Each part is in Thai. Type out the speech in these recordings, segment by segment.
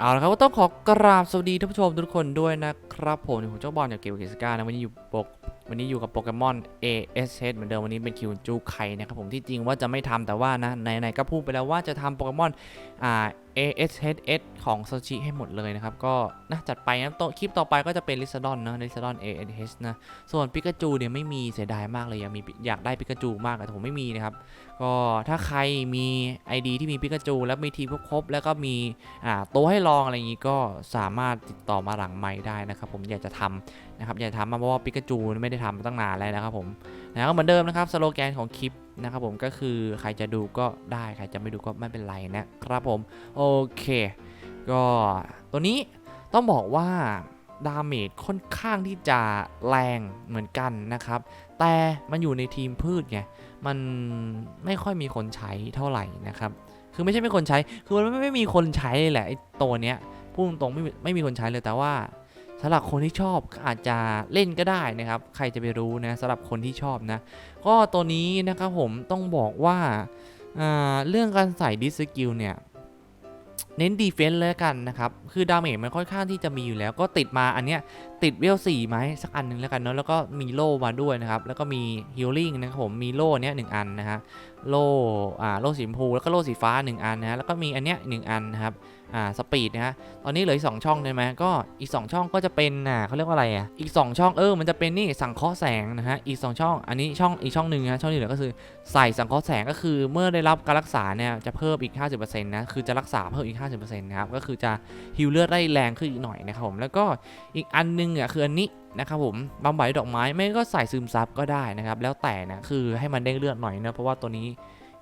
เอาละครับก็ต้องขอกราบสวัสดีท่านผู้ชมทุกคนด้วยนะครับ ผมผมเจ้าบอลจากเกมกิสกานะวันนี้อยู่ปก วันนี้อยู่กับโปเกมอน ASH เหมือนเดิมวันนี้เป็นคิวจูไคนะครับผมที่จริงว่าจะไม่ทำแต่ว่านะไหนๆก็พูดไปแล้วว่าจะทำโปเกมอนอ่า ASHS ของโซชิให้หมดเลยนะครับ ก็นะจัดไปนะโตคลิปต่อไปก็จะเป็นลิซาดอนนะลิซาดอน ASH นะ ส่วนปิกาจูเนี่ยไม่มีเสียดายมากเลย อยากมีอยากได้ปิกาจูมากแต่ผมไม่มีนะครับ ก็ถ้าใครมี ID ที่มีปิกาจูแล้วมีทีมครบๆแล้วก็มีอ่าโต๊ะให้ลองอะไรอย่างนี้ก็สามารถติดต่อมาหลังไม้ได้นะครับผมอยากจะทำ นะครับอย่าทำมาเพราะว่าปิกาจูไม่ได้ทำมาตั้งนานแล้วนะครับผมนะก็เหมือนเดิมนะครับสโลแกนของคลิปนะครับผมก็คือใครจะดูก็ได้ใครจะไม่ดูก็ไม่เป็นไรนะครับผมโอเค ก็ตัวนี้ต้องบอกว่าดาเมจค่อนข้างที่จะแรงเหมือนกันนะครับ แต่มันอยู่ในทีมพืชไง มันไม่ค่อยมีคนใช้เท่าไหร่นะครับ คือไม่ใช่ไม่คนใช้ คือมันไม่ไม่มีคนใช้เลยแหละไอ้ตัวเนี้ยพูดตรงๆไม่ไม่มีคนใช้เลยแต่ว่า สำหรับคนที่ชอบอาจจะเล่นก็ได้นะครับ ใครจะไปรู้นะสำหรับคนที่ชอบนะ ก็ตัวนี้นะครับผมต้องบอกว่าาเรื่องการใส่ดิสกิลเนี่ย เน้นดีเฟนส์เลยกันนะครับ คือดาเมจมันค่อนข้างที่จะมีอยู่แล้ว ก็ติดมาอันเนี้ยติดเวลสี่ไหมสักอันหนึ่งแล้วกันเนาะแล้วก็มีโล่มาด้วยนะครับ แล้วก็มีฮิลลิ่งนะครับผมมีโล่เนี้ยหนึ่งอันนะฮะโล่อ่าโล่สีชมพูแล้วก็โล่สีฟ้า1อันนะฮะแล้วก็มีอันเนี้ยหนึ่งอันนะครับ อ่าสปีดนะฮะตอนนี้เหลืออีกสองช่องใช่ไหมก็อีก 2 ช่องก็จะเป็นอ่าเขาเรียกว่าอะไรอะอีก 2 ช่องเออมันจะเป็นนี่สังเคราะห์แสงนะฮะอีก 2 ช่อง อันนี้ช่องอีกช่องหนึ่งนะช่องที่เหลือก็คือใส่สังเคราะห์แสงก็คือเมื่อได้รับการรักษาเนี่ยจะเพิ่มอีก 50%นะคือจะรักษาเพิ่มอีก 50%นะครับก็คือจะฮิลเลือดได้แรงขึ้นอีกหน่อยนะครับผมแล้วก็อีกอันนึงอะคืออันนี้นะครับผมบำบัดด้วยดอกไม้ไม่ก็ใส่ซึมซับก็ได้นะครับแล้วแต่นะคือให้มันเด้งเลือดหน่อยนะเพราะว่าตัวนี้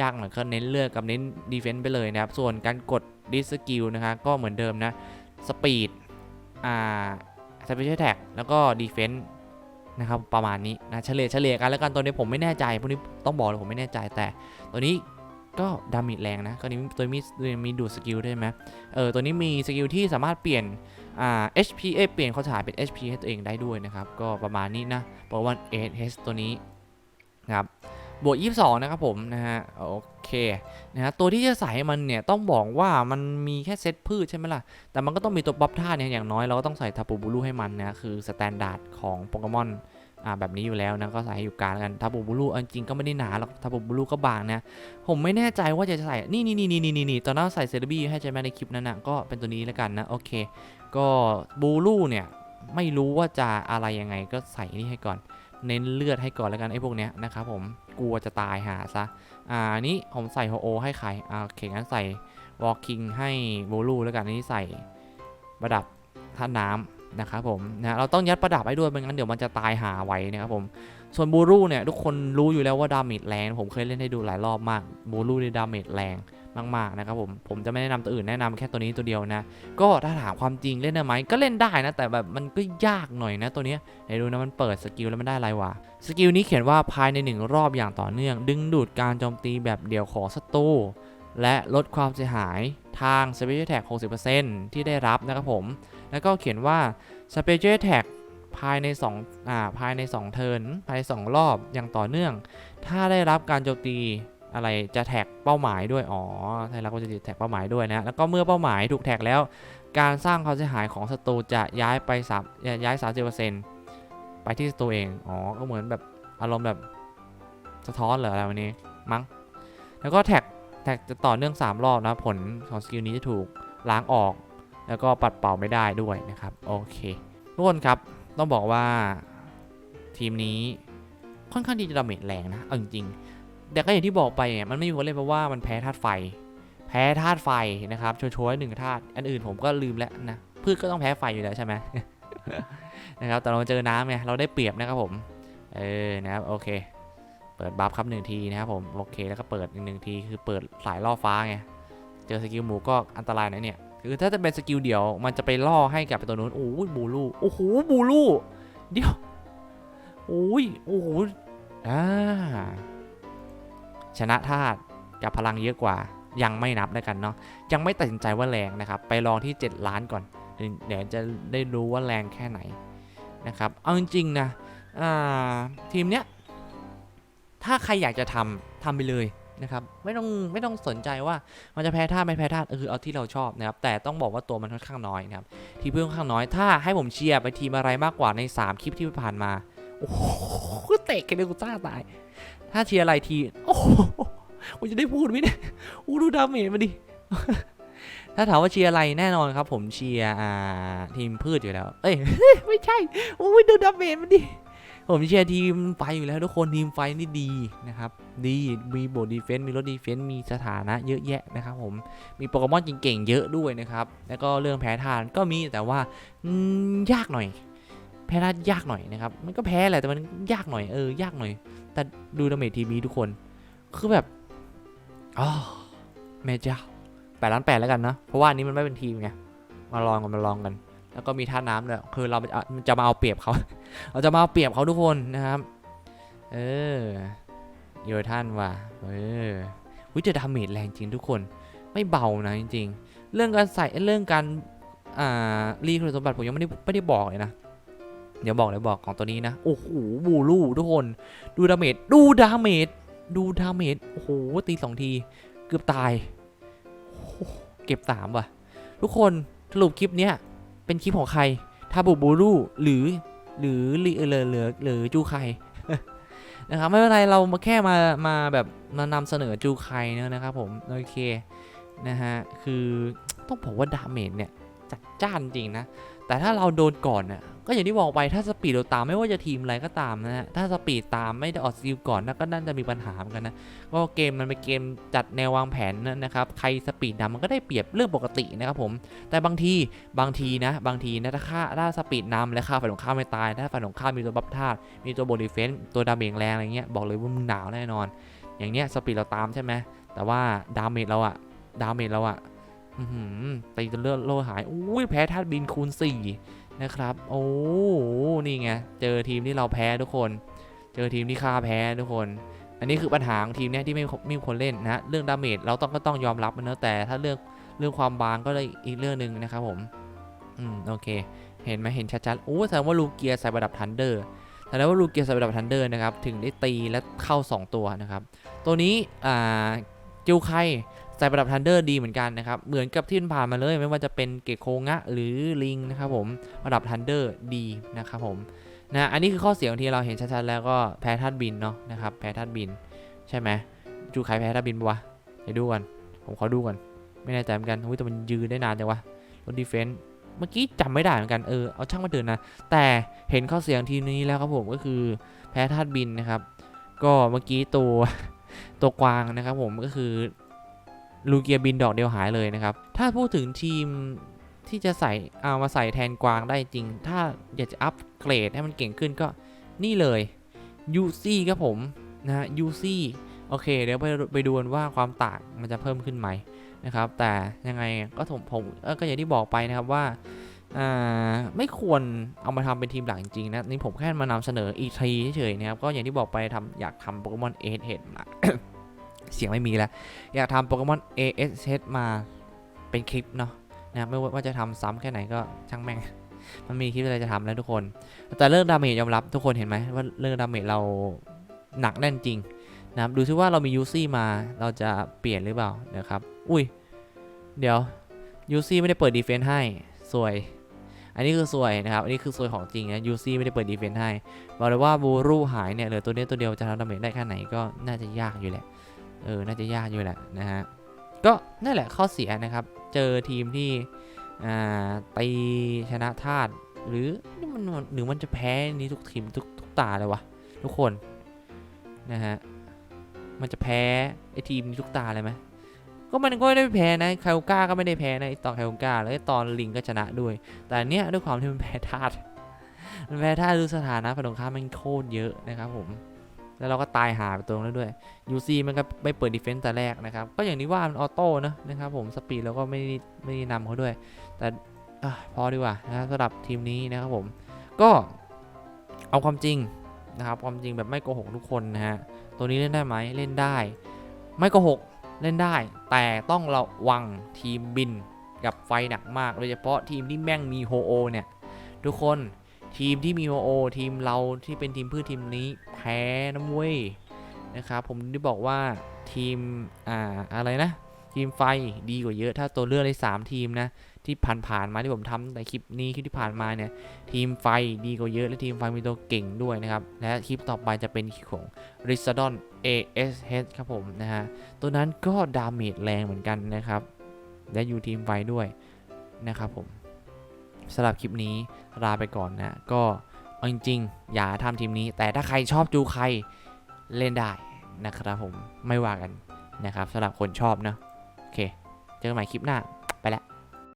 ยากหน่อยก็เน้นเลือดกับเน้นดีเฟนซ์ไปเลยนะครับส่วนการกด ดิสกิลนะครับก็เหมือนเดิมนะสปีดอ่าสเปเชียลแท็กแล้วก็ดีเฟนซ์นะครับประมาณนี้นะเฉลี่ยเฉลี่ยกันแล้วกันตัวนี้ผมไม่แน่ใจพวกนี้ต้องบอกเลยผมไม่แน่ใจแต่ตัวนี้ก็ดาเมจแรงนะก็นี้ตัวมีมีดูดสกิลด้วยไหมเออตัวนี้มีสกิลที่สามารถเปลี่ยนอ่า HP เอเปลี่ยนเขาฉายเป็น HP ให้ตัวเองได้ด้วยนะครับ ก็ประมาณนี้นะเพราะว่า AS ตัวนี้นะครับ บวก22 นะครับผมนะฮะโอเคนะฮะตัวที่จะใส่มันเนี่ยต้องบอกว่ามันมีแค่เซตพืชใช่ไหมล่ะ แต่มันก็ต้องมีตัวบัฟท่าเนี่ยอย่างน้อยเราก็ต้องใส่ทาปูบูรุให้มันนะคือสแตนดาร์ดของโปเกมอนอ่าแบบนี้อยู่แล้วนะก็ใส่ให้อยู่กลางกันทาปูบูรุเอาจริงก็ไม่ได้หนาหรอกทาปูบูรุก็บางนะผมไม่แน่ใจว่าจะใส่นี่นี่นี่นี่นี่นี่ตอนนั้นใส่เซเลบี้ให้ใช่ไหมในคลิปนั้นนะก็เป็นตัวนี้แล้วกันนะโอเค ก็บูลูเนี่ยไม่รู้ว่าจะอะไรยังไงก็ใส่นี่ให้ก่อน เน้นเลือดให้ก่อนแล้วกันไอ้พวกเนี้ยนะครับผม กลัวจะตายหาซะ อ่าอันนี้ผมใส่โฮโอให้ใครอ่าโอเคงั้นใส่วอลคิงให้บูลูแล้วกันอันนี้ใส่ประดับท่าน้ำ นะครับผมนะเราต้องยัดประดับให้ด้วยไม่งั้นเดี๋ยวมันจะตายหาไว้นะครับผมส่วนบูรูเนี่ยทุกคนรู้อยู่แล้วว่าดาเมจแรงผมเคยเล่นให้ดูหลายรอบมากบูรูในดาเมจแรงมากๆนะครับผมผมจะไม่แนะนำตัวอื่นแนะนำแค่ตัวนี้ตัวเดียวนะ ก็ถ้าถามความจริงเล่นได้ไหมก็เล่นได้นะ แต่แบบมันก็ยากหน่อยนะตัวนี้ยไหนดูนะมันเปิดสกิลแล้วมันได้อะไรวะสกิลนี้เขียนว่าภายในหนึ่งรอบอย่างต่อเนื่อง ดึงดูดการโจมตีแบบเดี่ยวของศัตรูและลดความเสียหายทาง Special Attack 60%ที่ได้รับนะครับผม แล้วก็เขียนว่า Special Attack ภายใน2อ่าภายใน 2 เทิร์นภายใน 2 รอบอย่างต่อเนื่อง ถ้าได้รับการโจมตีอะไรจะแท็กเป้าหมายด้วย อ๋อไทยรัฐก็จะแท็กเป้าหมายด้วยนะ แล้วก็เมื่อเป้าหมายถูกแท็กแล้ว การสร้างความเสียหายของศัตรูจะย้ายไปสามย้ายสามสิบเปอร์เซ็นต์ไปที่ศัตรูเอง อ๋อ ก็เหมือนแบบอารมณ์แบบสะท้อนเหรออะไรวันนี้มั้ง แล้วก็แท็กแท็กจะต่อเนื่อง 3 รอบนะ ผลของสกิลนี้จะถูกล้างออก แล้วก็ปัดเป่าไม่ได้ด้วยนะครับโอเคทุกคนครับต้องบอกว่าทีมนี้ค่อนข้างที่จะดาเมจแรงนะเอาจริงๆแต่ก็อย่างที่บอกไปเนี่ยมันไม่มีคนเล่นเพราะว่ามันแพ้ธาตุไฟ แพ้ธาตุไฟนะครับชัวร์ๆหนึ่งธาตุอันอื่นผมก็ลืมแล้วนะพืชก็ต้องแพ้ไฟอยู่แล้วใช่ไหมนะครับแต่เราเจอน้ำไงเราได้เปรียบนะครับผมเออนะครับโอเคเปิดบัฟครับหนึ่งทีนะครับผมโอเคแล้วก็เปิดอีกหนึ่งทีคือเปิดสายล่อฟ้าไงเจอสกิลหมูก็อันตรายนะเนี่ย คือถ้าจะเป็นสกิลเดียว มันจะไปล่อให้กับตัวนู้นโอ้ยบูลูโอ้โหบูลูเดี๋ยวโอ้ยโอ้โหอ่าชนะธาตุกับพลังเยอะกว่า ยังไม่นับแล้วกันเนาะยังไม่ตัดสินใจว่าแรงนะครับ ไปลองที่ 7 ล้านก่อนเดี๋ยวจะได้รู้ว่าแรงแค่ไหนนะครับเอาจริงๆนะทีมเนี้ยถ้าใครอยากจะทำทำไปเลย นะครับไม่ต้องไม่ต้องสนใจว่ามันจะแพ้ธาตุไม่แพ้ธาตุเออเอาที่เราชอบนะครับแต่ต้องบอกว่าตัวมันค่อนข้างน้อยนะครับทีมเพื่อนค่อนข้างน้อยถ้าให้ผมเชียร์ไปทีมอะไรมากกว่าใน 3 คลิปที่ผ่านมาโอ้โหเตะกันเลยกูจ้าตาย ถ้าเชียร์อะไรทีโอ้โหกูจะได้พูดไหมเนี่ยอู้ดูดาเมจมาดิถ้าถามว่าเชียร์อะไรแน่นอนครับ ผมเชียร์ทีมพืชอยู่แล้ว เอ้ยไม่ใช่โอ้ยดูดาเมจมันดิ ผมเชียร์ทีมไฟอยู่แล้วทุกคนทีมไฟนี่ดีนะครับดีมีโบดีเฟนต์มีรถดีเฟนต์มีสถานะเยอะแยะนะครับผมมีโปเกมอนเก่งๆเยอะด้วยนะครับแล้วก็เรื่องแพ้ทานก็มีแต่ว่ายากหน่อย แพ้ทานยากหน่อยนะครับมันก็แพ้แหละแต่มันยากหน่อยเออยากหน่อย แต่ดูดาเมจทีมีทุกคนคือแบบอ๋อแม่เจ้าแปดล้านแปดแล้วกันนะเพราะว่าอันนี้มันไม่เป็นทีมไงมาลองกันมาลองกัน แล้วก็มีท่าน้ำด้วยคือเราจะมาเอาเปรียบเขา เราจะมาเอาเปรียบเขาทุกคนนะครับ เออโยท่านว่ะเออวิจะดาเมจแรงจริงทุกคน ไม่เบานะจริง ๆ เรื่องการใส่เรื่องการอ่ารีคุณสมบัติผมยังไม่ได้ไม่ได้บอกเลยนะ เดี๋ยวบอกเดี๋ยวบอกของตัวนี้นะ โอ้โหบูรูทุกคน ดูดาเมจดูดาเมจดูดาเมจโอ้โหตีสองที เกือบตายเก็บสามว่ะ ทุกคนสรุปคลิปเนี้ย เป็นคลิปของใครทาบุบูรุหรือหรือหรืออเหลือหรือจูไคนะครับไม่เป็นไรเรามาแค่มามาแบบมานำเสนอจูไคเนอะนะครับผมโอเคนะฮะคือต้องบอกว่าดาเมจเนี่ยจัดจ้านจริงนะ แต่ถ้าเราโดนก่อนเนี่ยก็อย่างที่บอกไปถ้าสปีดเราตามไม่ว่าจะทีมอะไรก็ตามนะฮะถ้าสปีดตามไม่ได้ออกสกิลก่อนนะก็น่าจะมีปัญหาเหมือนกันนะก็เกมมันเป็นเกมจัดแนววางแผนนะครับใครสปีดดำมันก็ได้เปรียบเรื่องปกตินะครับผมแต่บางทีบางทีนะบางทีนะถ้าค่าถ้าสปีดนำและค่าฝ่ายตรงข้ามไม่ตายถ้าฝ่ายตรงข้ามมีตัวบัฟธาตุมีตัวโบดีเฟนต์ตัวดาเมจแรงอะไรเงี้ยบอกเลยว่ามึงหนาวแน่นอน อย่างเนี้ยสปีดเราตามใช่ไหมแต่ว่าดาเมจเราอะดาเมจเราอะ ตีจนเลือดโลหายอุ้ยแพ้ธาตุบินคูณ 4 นะครับ โอ้นี่ไง เจอทีมที่เราแพ้ทุกคน เจอทีมที่ค่าแพ้ทุกคน อันนี้คือปัญหาของทีมเนี้ยที่ไม่มีคนเล่นนะเรื่องดาเมจเราต้องก็ต้องยอมรับมันนะแต่ถ้าเรื่องเรื่องความบางก็เลยอีกเรื่องหนึ่งนะครับผม อืมโอเค เห็นไหมเห็นชัดๆโอ้แสดงว่าลูเกียใส่ประดับทันเดอร์แสดงว่าลูเกียใส่ประดับทันเดอร์นะครับถึงได้ตีและเข้า 2 ตัวนะครับ ตัวนี้อ่าจิวไค ใส่ประดับทันเดอร์ดีเหมือนกันนะครับ เหมือนกับที่ผ่านมาเลยไม่ว่าจะเป็นเกโคงะหรือลิงนะครับผมระดับทันเดอร์ดีนะครับผมนะอันนี้คือข้อเสียของที่เราเห็นชัดๆแล้วก็แพ้ธาตุบินเนาะนะครับแพ้ธาตุบิน ใช่ไหมจูไคแพ้ธาตุบินปะวะเดี๋ยวดูก่อนผมขอดูก่อนไม่แน่ใจเหมือนกันอุ้ยแต่มันยืนได้นานจังวะรถดีเฟนต์เมื่อกี้จำไม่ได้เหมือนกันเออเอาช่างมาเดินนะ แต่เห็นข้อเสียงทีมนี้แล้วครับผมก็คือแพ้ธาตุบินนะครับ ก็เมื่อกี้ตัวตัวกวางนะครับผมก็คือ ลูเกียบินดอกเดียวหายเลยนะครับ ถ้าพูดถึงทีมที่จะใส่เอามาใส่แทนกวางได้จริง ถ้าอยากจะอัปเกรดให้มันเก่งขึ้นก็นี่เลยยูซี่ครับผมนะฮะยูซี่โอเค เดี๋ยวไปไปดูกันว่าความต่างมันจะเพิ่มขึ้นไหมนะครับ แต่ยังไงก็ผมผมก็อย่างที่บอกไปนะครับว่าไม่ควรเอามาทำเป็นทีมหลักจริงๆนะนี่ผมแค่มานำเสนออีทีเฉยๆนะครับก็อย่างที่บอกไปทำอยากทำโปเกมอนเอสเฮดมา เสียงไม่มีแล้ว อยากทำโปเกมอน ASH มาเป็นคลิปเนาะนะไม่ว่าว่าจะทำซ้ำแค่ไหนก็ช่างแม่ง มันมีคลิปอะไรจะทำแล้วทุกคน แต่เรื่องดาเมจยอมรับทุกคนเห็นไหมว่าเรื่องดาเมจเราหนักแน่นจริงนะครับดูซิว่าเรามียูซี่มาเราจะเปลี่ยนหรือเปล่านะครับ อุ้ย เดี๋ยวยูซี่ไม่ได้เปิดดีเฟนต์ให้สวย อันนี้คือสวยนะครับ อันนี้คือสวยของจริงนะยูซี่ไม่ได้เปิดดีเฟนต์ให้บอกเลยว่าบูรูหายเนี่ยเหลือตัวนี้ตัวเดียวจะทำดาเมจได้แค่ไหนก็น่าจะยากอยู่แหละ เออ น่าจะยากอยู่แหละนะฮะ ก็นั่นแหละข้อเสียนะครับ เจอทีมที่อ่าตีชนะธาตุหรือนี่มันหรือมันจะแพ้นี้ทุกทีมทุกทุกตาเลยวะทุกคนนะฮะ มันจะแพ้ไอทีมนี้ทุกตาเลยไหมก็มันก็ไม่ได้แพ้นะคาโอก้าก็ไม่ได้แพ้นะตอนคาโอก้าแล้วตอนลิงก็ชนะด้วย แต่เนี้ยด้วยความที่มันแพ้ธาตุมันแพ้ธาตุดูสถานะฝั่งตรงข้ามมันโคตรเยอะนะครับผม แล้วเราก็ตายหาไปตรงนั้นด้วยยูซีมันก็ไม่เปิดดีเฟนต์แต่แรกนะครับ ก็อย่างที่ว่ามันออโต้นะนะครับผมสปีดเราก็ไม่ได้ไม่ได้นำเขาด้วย แต่อพอดีกว่านะครับสำหรับทีมนี้นะครับผม ก็เอาความจริงนะครับความจริงแบบไม่โกหกทุกคนนะฮะตัวนี้เล่นได้ไหมเล่นได้ ไม่โกหกเล่นได้ แต่ต้องระวังทีมบินกับไฟหนักมาก โดยเฉพาะทีมที่แม่งมีโฮโอเนี่ย ทุกคน ทีมที่มีโฮโอทีมเราที่เป็นทีมพืชทีมนี้แพ้นะเว้ยนะครับผมได้บอกว่าทีมอ่าอะไรนะ ทีมไฟดีกว่าเยอะถ้าตัวเลือกเลย3ทีมนะที่ผ่านๆมาที่ผมทำในคลิปนี้คลิปที่ผ่านมาเนี่ยทีมไฟดีกว่าเยอะและทีมไฟมีตัวเก่งด้วยนะครับและคลิปต่อไปจะเป็นของ r i s a d o n ASH ครับผมนะฮะตัวนั้นก็ดาเมจแรงเหมือนกันนะครับและอยู่ทีมไฟด้วยนะครับผม สำหรับคลิปนี้ลาไปก่อนนะ ก็เอาจริงๆ อย่าทำทีมนี้ แต่ถ้าใครชอบจูใครเล่นได้นะครับผมไม่ว่ากันนะครับสำหรับคนชอบเนาะโอเค เจอกันใหม่คลิปหน้าไปแล้ว